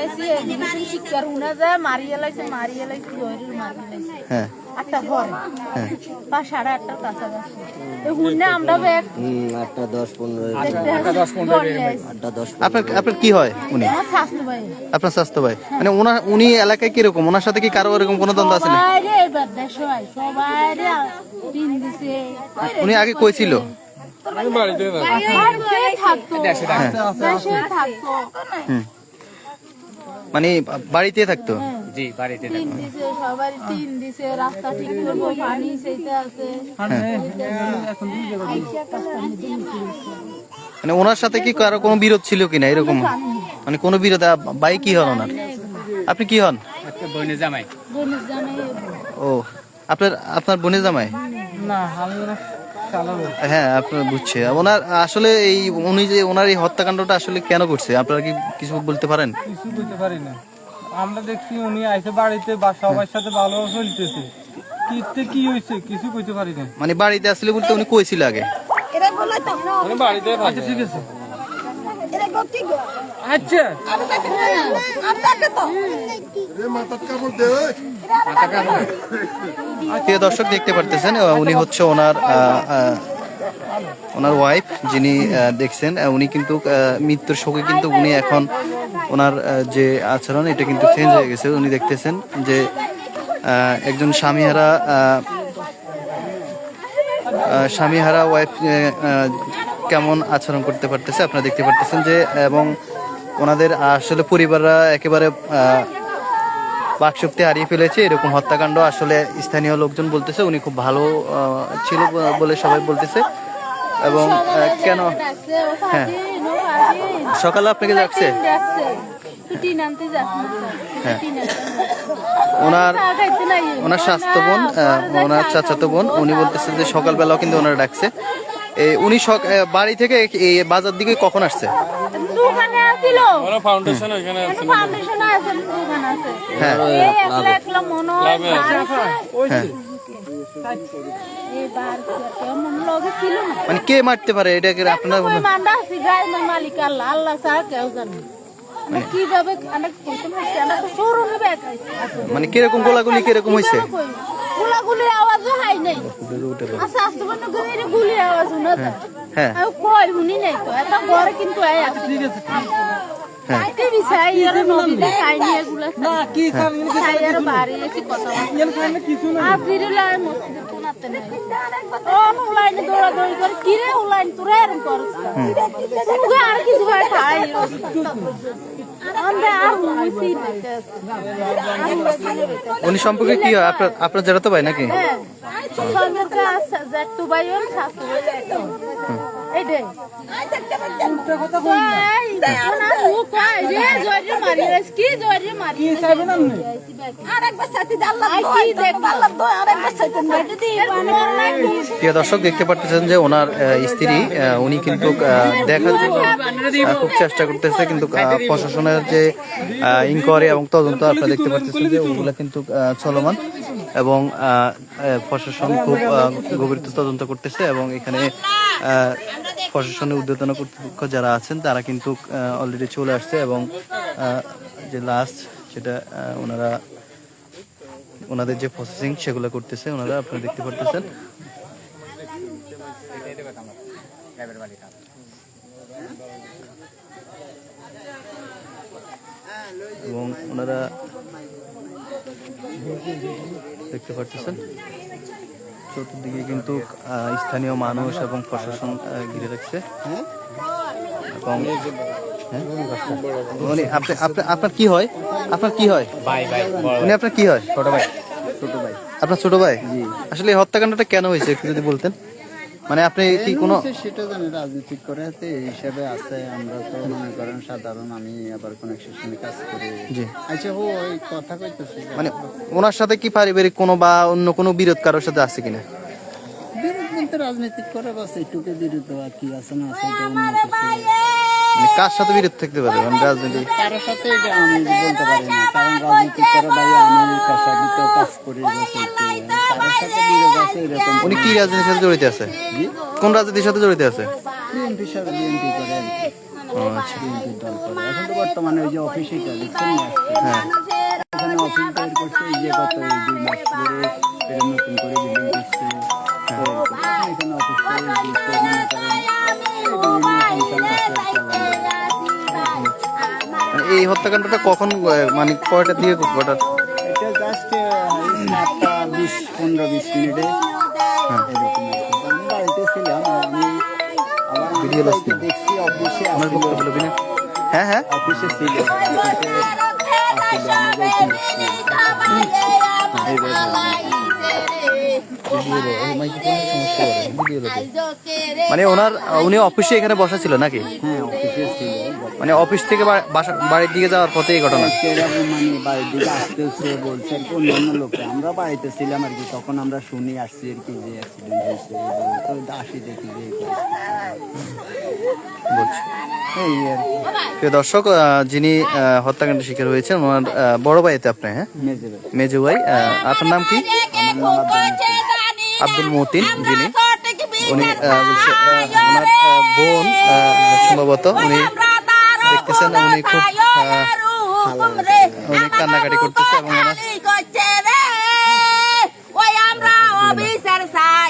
এসে এডুকেশন শিক্ষার উনা যায় মারিয়ে লাইছে মারিয়ে লাইছে জয়ের মারিয়ে লাইছে হ্যাঁ। আটটা ঘর। হ্যাঁ। বা সাড়ে আটটার কাছাকাছি। তো আমরা ব্যাগ আটটা দশ পনেরো দেখতে আসি আটটা দশ আপনার আপনার কি হয় উনি? আপনার স্বাস্থ্য ভাই? মানে ওনার উনি এলাকায় কীরকম? ওনার সাথে কি কারও এরকম কোনো দ্বন্দ্ব আছে দেশ হয় উনি আগে কই ছিল বাড়িতে থাকতো। দেশে থাকতো। হুম মানে বাড়িতে থাকতো? জি বাড়িতে দিছে টিন দিছে রাস্তা ঠিক করব পানি সেইটা আছে। মানে ওনার সাথে কি কারও কোনো বিরোধ ছিল কিনা এরকম? মানে কোনো বিরোধ ভাই কি হন ওনার? আপনি কি হন? একটা বইনে জামাই। ও আপনার আপনার বোনের জামাই? না আমি হ্যাঁ আপনার বুঝছে। ওনার আসলে এই উনি যে ওনার এই হত্যাকাণ্ডটা আসলে কেন করছে? আপনারা কি কিছু বলতে পারেন? কিছু বলতে পারি না। আমরা দেখছি উনি আইসে বাড়িতে বা সবার সাথে ভালো চলতেছে। কিতে কি হয়েছে কিছু কইতে পারি না। মানে বাড়িতে আসলে বলতে উনি কইছিল আগে। বাড়িতে আচ্ছা ঠিক আছে। আচ্ছা। প্রিয় দর্শক দেখতে পারতেছেন উনি হচ্ছে ওনার ওনার ওয়াইফ যিনি আহ, দেখছেন উনি কিন্তু আহ, মৃত্যুর শোকে কিন্তু উনি এখন ওনার যে আচরণ এটা কিন্তু চেঞ্জ হয়ে গেছে। উনি দেখতেছেন যে একজন স্বামীহারা আহ, আহ, স্বামীহারা ওয়াইফ কেমন আচরণ করতে পারতেছে, আপনারা দেখতে পারতেছেন যে, এবং ওনাদের আসলে পরিবাররা একেবারে বাকশক্তি হারিয়ে ফেলেছে, এরকম হত্যাকাণ্ড আসলে স্থানীয় লোকজন বলতেছে, উনি খুব ভালো ছিল বলে সবাই বলতেছে এবং কেন হ্যাঁ। সকালে আপনাকে যাচ্ছে হ্যাঁ। ওনার ওনার স্বাস্থ্য বোন ওনার চাচাতো বোন, উনি বলতেছে যে সকালবেলাও কিন্তু ওনারা ডাকছে এ, উনি বাড়ি থেকে এই বাজার দিকে কখন আসছে? দোকানে আসছিল ফাউন্ডেশন ওখানে ফাউন্ডেশন আছে। দোকান আছে হ্যাঁ। একলা একলা মনে হয়। হ্যাঁ। মানে কে মারতে পারে? এটা কি আপনার মান্ডা সিগাই মালিক আল্লাহ আল্লাহ স্যার কেউ জানে মানে মানে কীরকম গোলাগুলি কীরকম হয়েছে গুলাগুলি আওয়াজও হাই নাই। আচ্ছা আস্তে বন্ধ করে এটা গুলি আওয়াজ শোনা যায় হ্যাঁ। কই শুনি নাই তো এটা ঘরে কিন্তু এই আছে। ঠিক আছে কাইতে বিছাই এর নদীতে কাইনি এগুলা না কি খাবি খাই আর বাড়ি এসে কথা এর খাইলে কিছু না আর ফিরে মসজিদে কোনাতে নাই। ও উলাইন দৌড়া দৌড়ি করে। কি রে উলাইন তোরা এরকম করছ আর কিছু ভাই খাই। উনি সম্পর্কে কি হয়? আপনার আপনার যারা তো ভাই নাকি? এইটাই প্রিয় দর্শক দেখতে পারতেছেন যে ওনার স্ত্রী উনি কিন্তু দেখার জন্য খুব চেষ্টা করতেছে কিন্তু প্রশাসনের যে ইনকোয়ারি এবং তদন্ত আপনারা দেখতে পাচ্ছেন যে ওগুলা কিন্তু চলমান এবং প্রশাসন খুব গভীর তদন্ত করতেছে এবং এখানে আহ, প্রশাসনের উদ্যোতন কর্তৃপক্ষ যারা আছেন তারা কিন্তু অলরেডি চলে আসছে এবং যে লাস্ট আহ, ওনারা ওনাদের যে প্রসেসিং সেগুলো করতেছে ওনারা আপনারা দেখতে পারতেছেন। এবং ওনারা দেখতে পারতেছেন। চতুর্দিকে কিন্তু স্থানীয় মানুষ এবং প্রশাসন ঘিরে রাখছে এবং হ্যাঁ? উনি আপনার কি হয়? আপনার কি হয়? ভাই ভাই উনি আপনার কি হয়? ছোট ভাই। ছোট ভাই। আপনার ছোট ভাই? আসলে হত্যাকাণ্ডটা কেন হয়েছে একটু যদি বলতেন। মানে আপনি কি কোনো সেটা জানি রাজনীতিক করে এই হিসাবে আছে আমরা তো মনে করেন সাধারণ আমি আবার কোন সেকশনে কাজ করি। জি। আচ্ছা ও ওই কথা কইতেছি মানে ওনার সাথে কি পারিবারিক কোনো বা অন্য কোনো বিরোধ কারোর সাথে আছে কিনা? বিরোধ বলতে রাজনীতিক করে বাস এইটুকু বিরোধ আর কি আছে না আছে অন্য কিছু। মানে কার সাথে বিরোধ থাকতে পারে মানে রাজনীতি কারোর সাথে এটা আমি বলতে পারি না কারণ রাজনীতি করে ভাই আমি পেশা দিতেও কাজ করি কারোর সাথে বিরোধ আছে এরকম উনি কি রাজনীতির সাথে জড়িত আছে? কোন রাজনীতির সাথে জড়িত আছে? বিএনপির সাথে বিএনপি করে। ও আচ্ছা। বিএনপির দল করে। এখন তো বর্তমানে ওই যে অফিসে দেখছেন না? হ্যাঁ। এখানে অফিস তৈরি করছে এই যে গত দুই মাস এই হত্যাকাণ্ডটা কখন মানে কয়টা দিয়ে কয়টা এটা জাস্ট একটা বিশ পনেরো বিশ মিনিটে। বাড়িতে ছিলাম আমি নেই। দেখছি অফিসে হ্যাঁ হ্যাঁ। অফিসে ছিল। মানে ওনার উনি অফিসে এখানে বসা ছিল নাকি? হ্যাঁ মানে অফিস থেকে বাড়ির দিকে যাওয়ার পথে এই ঘটনা। মানে বাড়ির দিকে আসতেছে বলছে আর অন্যান্য লোকে আমরা বাড়িতে ছিলাম আর কি তখন আমরা শুনি আসছি আর কি যে অ্যাক্সিডেন্ট হয়েছে। তো আসি দেখি যে প্রিয় দর্শক যিনি হত্যাকাণ্ডের শিকার হয়েছেন ওনার বড় ভাইতে আপনি হ্যাঁ? মেজু ভাই। আপনার নাম কি। আব্দুল মতিন যিনি। উনি ওনার বোন সম্ভবত উনি দেখতেছেন উনি খুব উনি কান্নাকাটি করতেছে এবং ওনার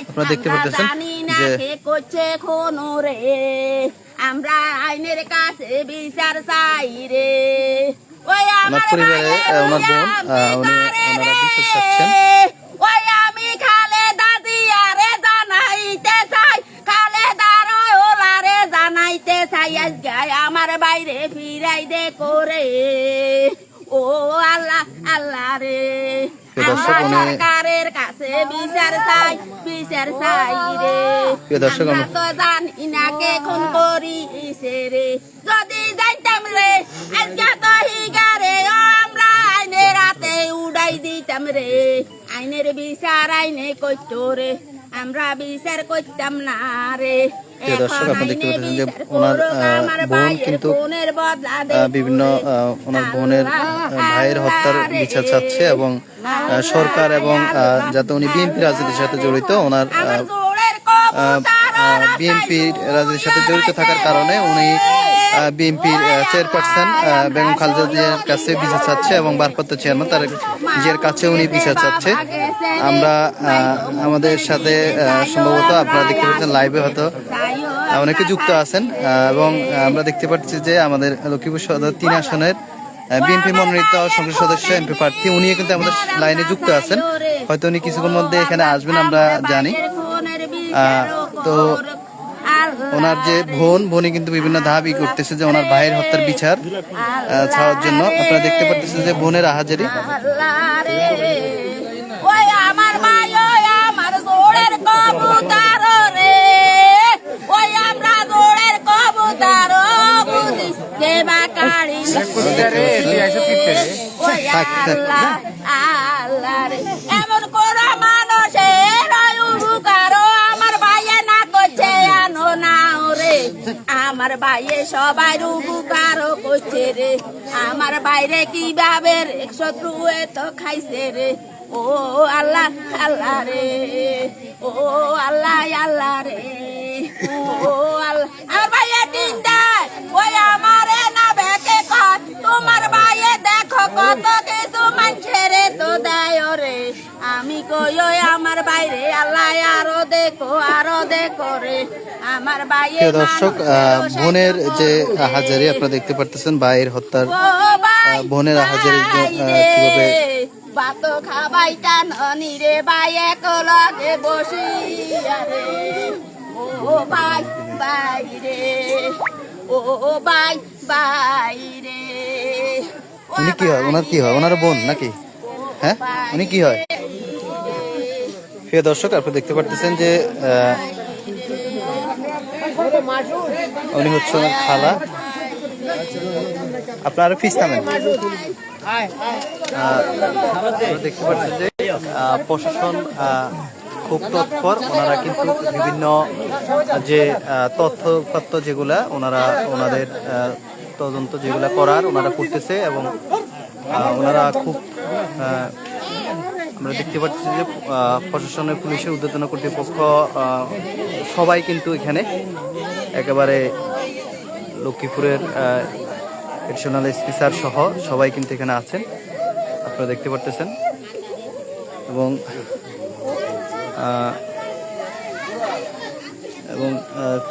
আপনারা দেখতে রে। আমরা আইনের কাছে বিচার চাই রে। আমার পরিবারে, ওনার বোন, উনি- ওনারা রে। বিচার চাচ্ছেন। করে ও আল্লাহ আল্লাহ রে। সরকারের কাছে বিচার চাই বিচার চাই রে। আমরা তো জানি না কে খুন করি রে। যদি যাইতাম রে আজকে তো হিগারে আমরা আইনের রাতে উড়াই দিতাম রে। আইনের বিচার আইনে করত রে আমরা বিচার করতাম না রে। প্রিয় দর্শক, আপনারা দেখতে পাচ্ছেন যে ওনার, বোন কিন্তু, বিভিন্ন ওনার বোনের ভাইয়ের হত্যার বিচার চাচ্ছে এবং সরকার এবং যাতে উনি বিএনপি রাজনীতির সাথে জড়িত ওনার বিএনপি রাজনীতির সাথে জড়িত থাকার কারণে উনি বিএনপির চেয়ারপারসন বেগম খালেদা জিয়ার কাছে বিচার চাচ্ছে এবং ভারপ্রাপ্ত চেয়ারম্যান তার নিজের কাছে উনি বিচার চাচ্ছে। আমরা আমাদের সাথে সম্ভবত আপনারা দেখতে পাচ্ছেন লাইভে হয়তো অনেকে যুক্ত আছেন এবং আমরা দেখতে পাচ্ছি যে আমাদের লক্ষ্মীপুর সদর তিন আসনের বিএনপি মনোনীত সংসদ সদস্য, এমপি প্রার্থী, উনিও কিন্তু আমাদের লাইনে যুক্ত আছেন। হয়তো উনি কিছুক্ষণ মধ্যে এখানে আসবেন, আমরা জানি। তো ওনার যে বোন, বোনই কিন্তু বিভিন্ন দাবি করতেছে যে ওনার ভাইয়ের হত্যার বিচার ছাড়ার জন্য। আপনারা দেখতে পাচ্ছেন যে বোনের আহাজারি। আল্লাহ আল্লাহ এমন কোন মানুষের আমার ভাইয়ে না করছে আনো রে আমার ভাইয়ে সবাই উপকার করছে রে আমার বাইরে শত্রু তো খাইছে রে ও আল্লাহ আল্লাহ রে, ও আল্লাহ আল্লাহ রে। দেখো আরও দেখো রে। আমার বাইরে প্রিয় দর্শক বোনের যে হাজারি আপনারা দেখতে পারতেছেন ভাইয়ের হত্যার বোনের আহাজারি যে, আহ, কীভাবে ভাত খাবাইতা ননি রে ভাই এক লগে বসি রে। ও ভাই ভাই রে। ও ভাই ভাই রে। উনি কি হয়? ওনার কি হয়? ওনার বোন নাকি? হ্যাঁ? উনি কি হয়? প্রিয় দর্শক আপনারা দেখতে পারতেছেন যে উনি হচ্ছে খালা। আপনারা ফিস নামেন। দেখতে পাচ্ছেন যে প্রশাসন খুব তৎপর। ওনারা কিন্তু বিভিন্ন, যে তথ্য যেগুলা, ওনারা ওনাদের তদন্ত যেগুলা করার ওনারা করতেছে এবং ওনারা খুব আমরা দেখতে পাচ্ছি যে প্রশাসনের পুলিশের উদ্বোধন কর্তৃপক্ষ সবাই কিন্তু এখানে একেবারে লক্ষ্মীপুরের এডিশনাল এসপি স্যার সহ সবাই কিন্তু এখানে আছেন। আপনারা দেখতে পারতেছেন। এবং এবং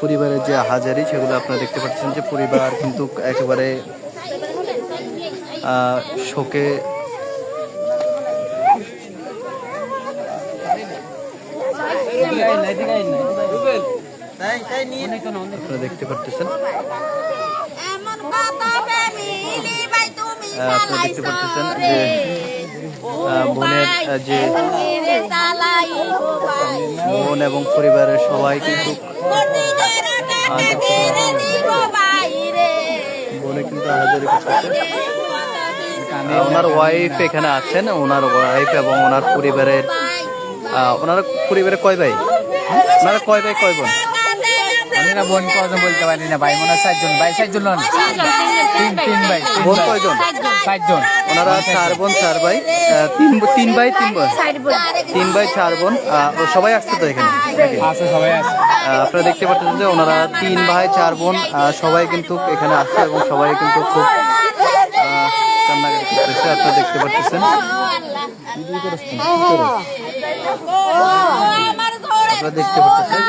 পরিবারের যে হাজারি, সেগুলো আপনারা দেখতে পাচ্ছেন যে পরিবার কিন্তু একেবারে শোকে আপনারা দেখতে পারতেছেন। আপনারা দেখতে পারতেছেন যে বোনের যে বোন এবং পরিবারের সবাই কিন্তু বোনে কিন্তু ওনার ওয়াইফ এখানে আছেন ওনার ওয়াইফ এবং ওনার পরিবারের ওনার পরিবারে কয় ভাই ওনারা কয় ভাই কয় বোন? আমি না বোন কজন বলতে পারি না ভাই মনে হয় চারজন ভাই চারজন নন তিন তিন ভাই বোন কয়জন? ওনারা চার বোন চার ভাই। তিন তিন ভাই তিন বোন? তিন ভাই চার বোন। ও সবাই আসছে তো এখানে? আছে সবাই আছে। আপনারা দেখতে পাচ্ছেন যে ওনারা তিন ভাই চার বোন সবাই কিন্তু এখানে আসছে এবং সবাই কিন্তু খুব আহ, কান্নাকাটি করতেছে। আপনারা দেখতে পাচ্ছেন। আপনারা দেখতে পাচ্ছেন।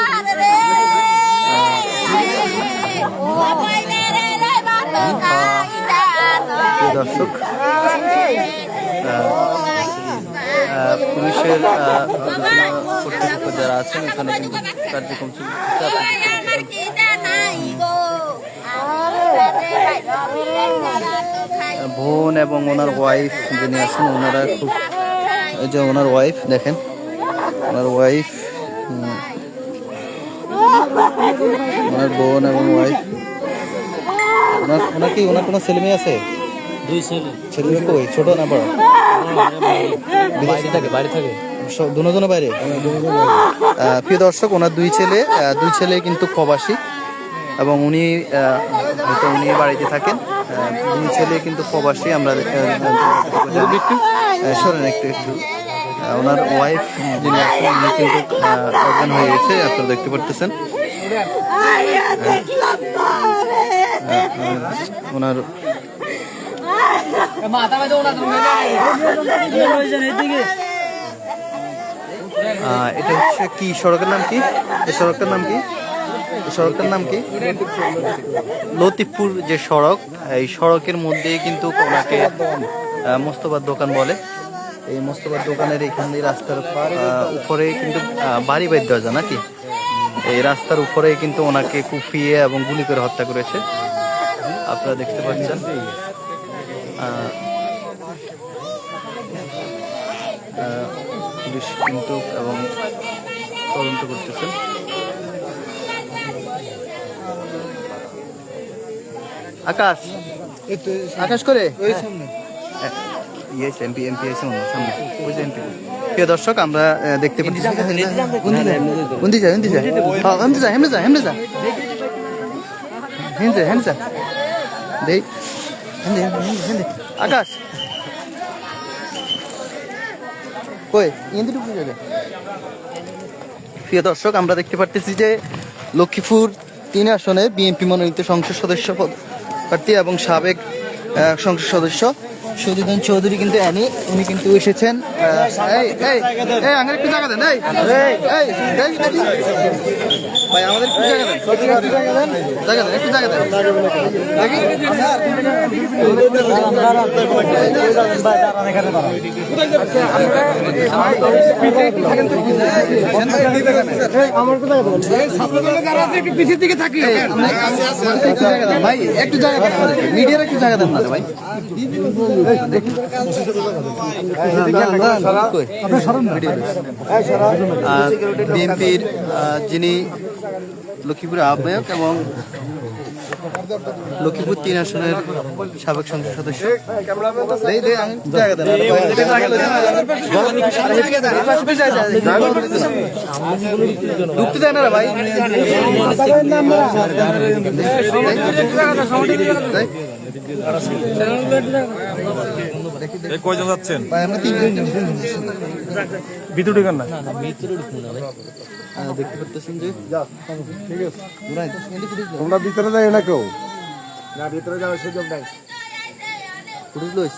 দর্শক পুলিশের যারা আছেন, এখানে কিন্তু কার্যক্রম। বোন এবং ওনার ওয়াইফ যিনি আছেন, ওনারা খুব এই যে ওনার ওয়াইফ দেখেন ওনার ওয়াইফ ওনার বোন এবং ওয়াইফ ওনার ওনার কি ওনার কোনো ছেলে মেয়ে আছে? দুই ছেলে। ছেলে মেয়ে কই? ছোট না বড়? বাড়ি থাকে বাড়ি থাকে। সব দুজনের বাইরে? প্রিয় দর্শক ওনার দুই ছেলে দুই ছেলে কিন্তু প্রবাসী এবং উনি হয়তো উনি বাড়িতে থাকেন। দুই ছেলে কিন্তু প্রবাসী। আমরা সরেন একটু একটু। ওনার ওয়াইফ যিনি আছেন উনি কিন্তু অজ্ঞান হয়ে গেছে আপনারা দেখতে পারতেছেন। ওনার এটা হচ্ছে কি সড়কের নাম কি? সড়কটার নাম কি? সড়কটার নাম কি? লতিফপুর যে সড়ক, এই সড়কের মধ্যে কিন্তু ওনাকে মোস্তফার দোকান বলে, এই মোস্তফার দোকানের এখান দিয়ে রাস্তার উপরে কিন্তু বাড়ি বাইর দেওয়া যায় নাকি? এই রাস্তার উপরে কিন্তু ওনাকে কুপিয়ে এবং গুলি করে হত্যা করেছে। আপনারা দেখতে পাচ্ছেন। পুলিশ কিন্তু এবং তদন্ত করতেছেন আকাশ আকাশ করে? ইয়ে এমপি এমপি আছে সামনে। ওই যে এমপি। প্রিয় দর্শক আমরা দেখতে পাচ্ছি আকাশ। কই ইন্দি টুকু যাবে? প্রিয় দর্শক আমরা দেখতে পারতেছি যে লক্ষ্মীপুর তিন আসনে বিএনপি মনোনীত সংসদ সদস্য প্রার্থী এবং সাবেক সংসদ সদস্য সুদীদন চৌধুরী কিন্তু অ্যানি উনি কিন্তু এসেছেন এই এই একটু জায়গা দেন। ভাই আমাদের জায়গা দেন জায়গা দেন আমরা- একটু জায়গা দেন, ভাই একটু জায়গা দেন মিডিয়ার একটু জায়গা দেন না ভাই বিএনপির যিনি লক্ষ্মীপুরের আহ্বায়ক এবং লক্ষ্মীপুর তিন আসনের সাবেক সংসদ সদস্য। দেই, দেই, আমি জায়গা দেন, আরে ভাই, জায়গা দেন। ঢুকতে দেয় না ভাই। কয়জন যাচ্ছেন? ভাই, আমরা তিনজন। ভিতরে ঢুকেন না দেখতে পারতেছেন যে ঠিক আছে তোমরা ভিতরে যাই না কেউ না ভিতরে যাওয়ার সুযোগ নাই ফুটেজ লইস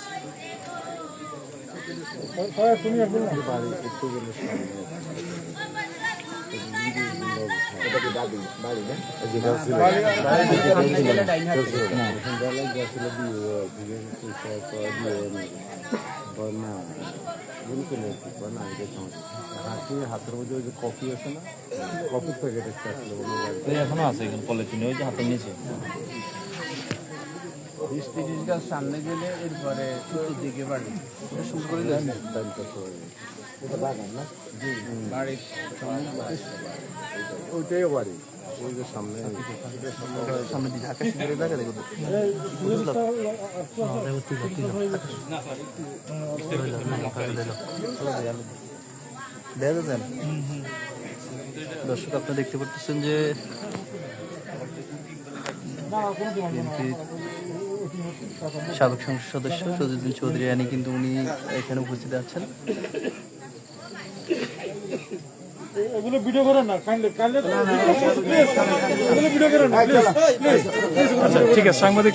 বাড়ি একটু না করা এটা সমস্যা। হাসি হাতের মধ্যে ওই যে কফি আছে না কফির প্যাকেট একটা আসলে বলে এখনও আছে এখানে পলিথিনে ওই যে হাতে নিয়েছে। বিশ তিরিশ গাছ সামনে গেলে এরপরে উত্তর দিকে বাড়ি। শুরু করে এটা বাগান না? বাড়ির ওইটাই বাড়ি। সামনে দর্শক আপনি দেখতে পাচ্ছেন যে সাবেক সংসদ সদস্য সজিদুদ্দিন চৌধুরী আনি কিন্তু উনি এখানে উপস্থিত আছেন। এগুলো ভিডিও করেন না কাইন্ডলি কাইন্ডলি এগুলো ভিডিও করেন না প্লিজ প্লিজ আচ্ছা ঠিক আছে সাংবাদিক